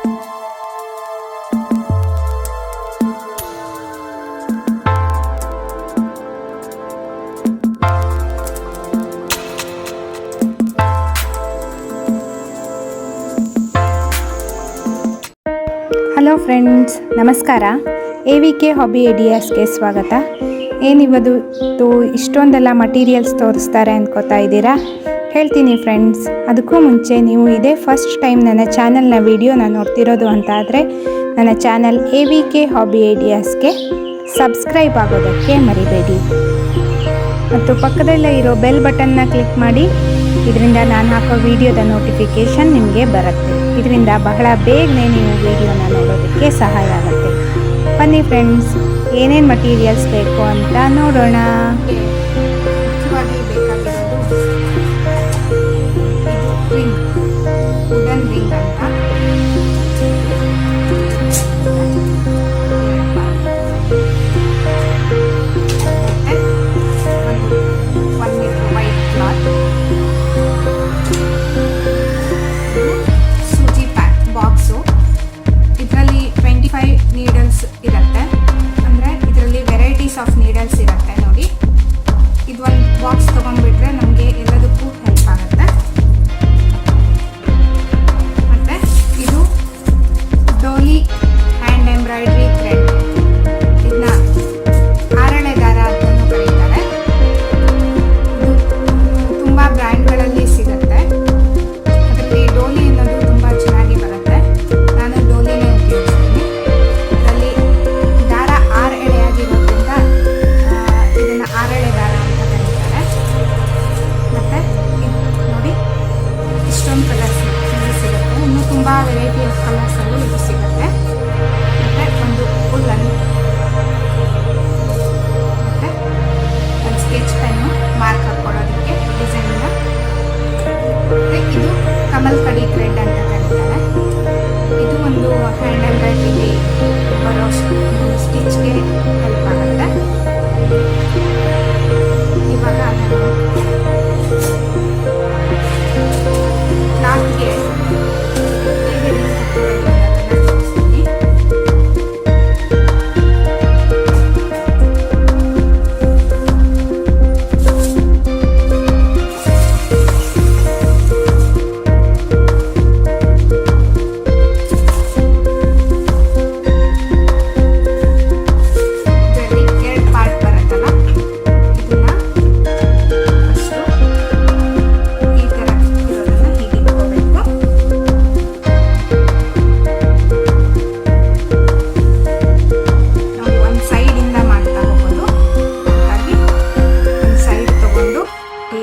Hello friends, ನಮಸ್ಕಾರ. A V K hobby ಎಡಿಯಾಸ್ಗೆ ಸ್ವಾಗತ. ಏನಿವತ್ತು ಇಷ್ಟೊಂದೆಲ್ಲ ಮಟೀರಿಯಲ್ಸ್ ತೋರಿಸ್ತಾರೆ ಅಂದ್ಕೋತಾ ಇದ್ದೀರಾ ಹೇಳ್ತೀನಿ ಫ್ರೆಂಡ್ಸ್ ಅದಕ್ಕೂ ಮುಂಚೆ ನೀವು ಇದೇ ಫಸ್ಟ್ ಟೈಮ್ ನನ್ನ ಚಾನಲ್ನ ವಿಡಿಯೋನ ನೋಡ್ತಿರೋದು ಅಂತ ಆದರೆ ನನ್ನ channel A V K hobby ಐಡಿಯಾಸ್ಗೆ subscribe ಆಗೋದಕ್ಕೆ ಮರಿಬೇಡಿ. ಮತ್ತು ಪಕ್ಕದಲ್ಲೇ ಇರೋ ಬೆಲ್ ಬಟನ್ನ ಕ್ಲಿಕ್ ಮಾಡಿ, ಇದರಿಂದ ನಾನು ಹಾಕೋ ವಿಡಿಯೋದ ನೋಟಿಫಿಕೇಷನ್ ನಿಮಗೆ ಬರುತ್ತೆ. ಇದರಿಂದ ಬಹಳ ಬೇಗನೆ ನೀವು ವಿಡಿಯೋನ ನೋಡೋದಕ್ಕೆ ಸಹಾಯ ಆಗುತ್ತೆ. ಬನ್ನಿ ಫ್ರೆಂಡ್ಸ್ ಏನೇನು ಮಟೀರಿಯಲ್ಸ್ ಬೇಕು ಅಂತ ನೋಡೋಣ. maybe of colors.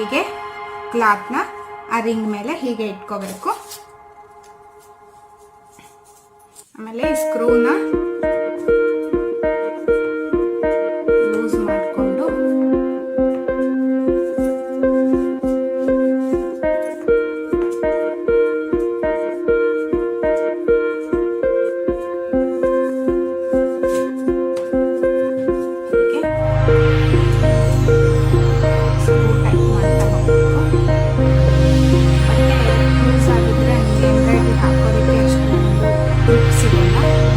ಹೀಗೆ ಕ್ಲಾತ್ನ ಆ ರಿಂಗ್ ಮೇಲೆ ಹೀಗೆ ಇಟ್ಕೋಬೇಕು. ಆಮೇಲೆ ಸ್ಕ್ರೂನ 是我？